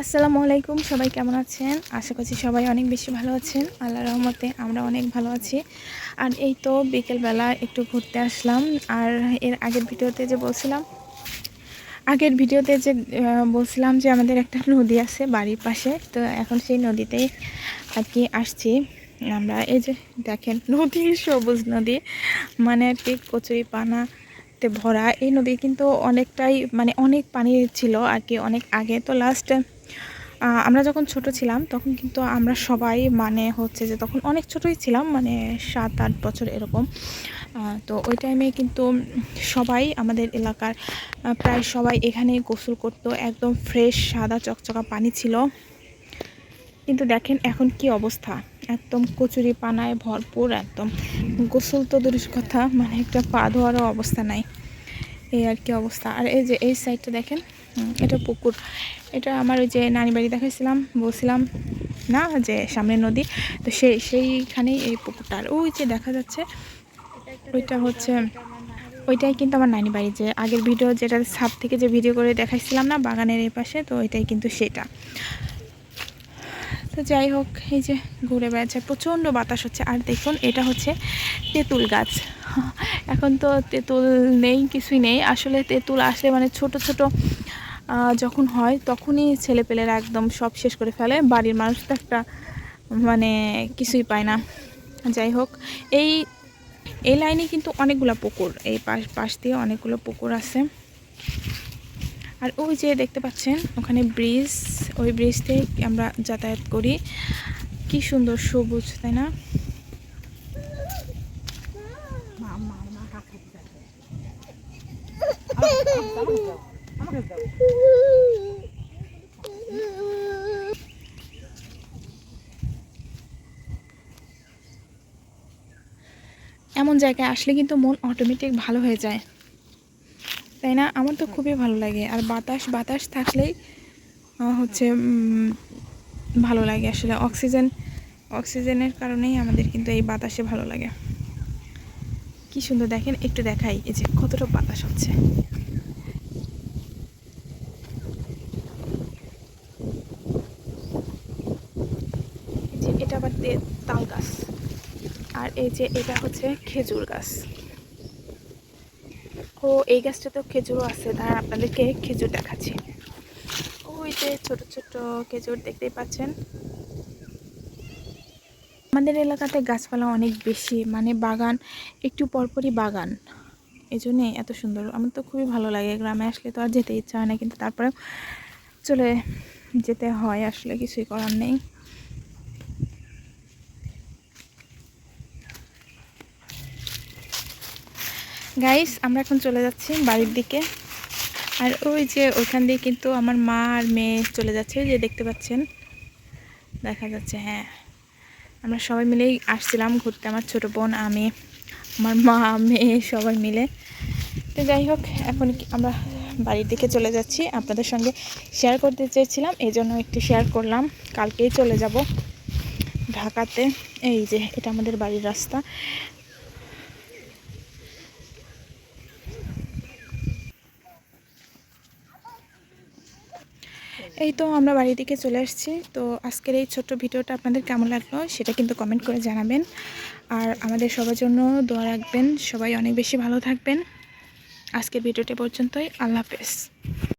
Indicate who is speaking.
Speaker 1: আসসালামু আলাইকুম সবাই কেমন আছেন? আশা করছি সবাই অনেক বেশি ভালো আছেন। আল্লাহ রহমতে আমরা অনেক ভালো আছি। আর এই তো বিকেলবেলা একটু ঘুরতে আসলাম। আর এর আগের ভিডিওতে যে বলছিলাম, আগের ভিডিওতে যে বলছিলাম যে আমাদের একটা নদী আছে বাড়ির পাশে, তো এখন সেই নদীতেই আর কি আসছি। আমরা এই যে দেখেন, নদী সবুজ নদী মানে আর কি কচুরি পানাতে ভরা, এই নদী কিন্তু অনেকটাই মানে অনেক পানি ছিল আর কি অনেক আগে। তো লাস্ট আমরা যখন ছোট ছিলাম, তখন কিন্তু আমরা সবাই মানে হচ্ছে যে তখন অনেক ছোটই ছিলাম মানে সাত, আট বছর এরকম। তো ওই টাইমে কিন্তু সবাই আমাদের এলাকার প্রায় সবাই এখানে গোসল করতো, একদম ফ্রেশ সাদা, চকচকা পানি ছিল। কিন্তু দেখেন এখন কি অবস্থা, একদম কচুরি পানায় ভরপুর, একদম গোসল তো দূরের কথা মানে একটা পা ধোয়ারও অবস্থা নাই। এই আর কি অবস্থা। আর এই যে এই সাইডটা দেখেন এটা পুকুর। এটা আমার ওই যে নানি বাড়ি দেখাইছিলাম, বলছিলাম না যে সামনে নদী, তো সেই, সেইখানেই এই পুকুরটা। আর ওই যে দেখা যাচ্ছে, ওইটা হচ্ছে, ওইটাই কিন্তু আমার নানি বাড়ি। যে আগের ভিডিও যেটা ছাদ থেকে যে ভিডিও করে দেখাইছিলাম না, বাগানের এই পাশে তো ওইটাই কিন্তু সেটা। তো যাই হোক, এই যে ঘুরে বেড়াচ্ছে, প্রচণ্ড বাতাস হচ্ছে। আর দেখুন, এটা হচ্ছে তেঁতুল গাছ। এখন তো তেঁতুল নেই, কিছুই নেই। আসলে তেঁতুল আসলে মানে ছোট ছোট যখন হয়, তখনই ছেলেপেলেরা একদম সব শেষ করে ফেলে। বাড়ির মানুষ তো একটা মানে কিছুই পায় না। যাই হোক, এই এই লাইনে কিন্তু অনেকগুলো পুকুর, এই পাশ পাশ দিয়ে অনেকগুলো পুকুর আছে। আর ওই যে দেখতে পাচ্ছেন, ওখানে ব্রিজ, ওই ব্রিজ থেকে আমরা যাতায়াত করি। কি সুন্দর সবুজ, তাই না? এমন জায়গায় আসলে কিন্তু মন অটোমেটিক ভালো হয়ে যায়। তাই না? আমার তো খুবই ভালো লাগে। আর বাতাস বাতাস থাকলেই হচ্ছে ভালো লাগে। আসলে অক্সিজেন, অক্সিজেনের কারণেই আমাদের কিন্তু এই বাতাসে ভালো লাগে। কি সুন্দর, দেখেন, একটু দেখাই। এই যে কতটা বাতাস হচ্ছে। এটা আবার তাল গাছ। আর এই যে এটা হচ্ছে খেজুর গাছ। ও এই গাছটা তো খেজুরও আছে। তার আপনাদেরকে খেজুর দেখাচ্ছি। ওই যে ছোট ছোট খেজুর দেখতেই পাচ্ছেন। আমাদের এলাকাতে গাছপালা অনেক বেশি মানে বাগান, একটু পরপরই বাগান। এই জন্যে এত সুন্দর। আমার তো খুবই ভালো লাগে, গ্রামে আসলে তো আর যেতে ইচ্ছা হয় না, কিন্তু তারপরে চলে যেতে হয়, আসলে কিছুই করার নেই। গাইস আমরা এখন চলে যাচ্ছি বাড়ির দিকে। আর ওই যে ওইখান দিয়ে কিন্তু আমার মা আর মেয়ে চলে যাচ্ছে যে দেখতে পাচ্ছেন? দেখা যাচ্ছে হ্যাঁ। আমরা সবাই মিলেই আসছিলাম ঘুরতে, আমার ছোটো বোন, আমি, আমার মা, মেয়ে, সবাই মিলে। তো যাই হোক, এখন আমরা বাড়ির দিকে চলে যাচ্ছি। আপনাদের সঙ্গে শেয়ার করতে চেয়েছিলাম, এই জন্য একটু শেয়ার করলাম। কালকেই চলে যাব ঢাকাতে। এই যে, এটা আমাদের বাড়ির রাস্তা। এই তো আমরা বাড়ির দিকে চলে আসছি। তো আজকের এই ছোট্ট ভিডিওটা আপনাদের কেমন লাগল সেটা কিন্তু কমেন্ট করে জানাবেন। আর আমাদের সবার জন্য দোয়া রাখবেন। সবাই অনেক বেশি ভালো থাকবেন। আজকের ভিডিওটা পর্যন্তই। আল্লাহ হাফেজ।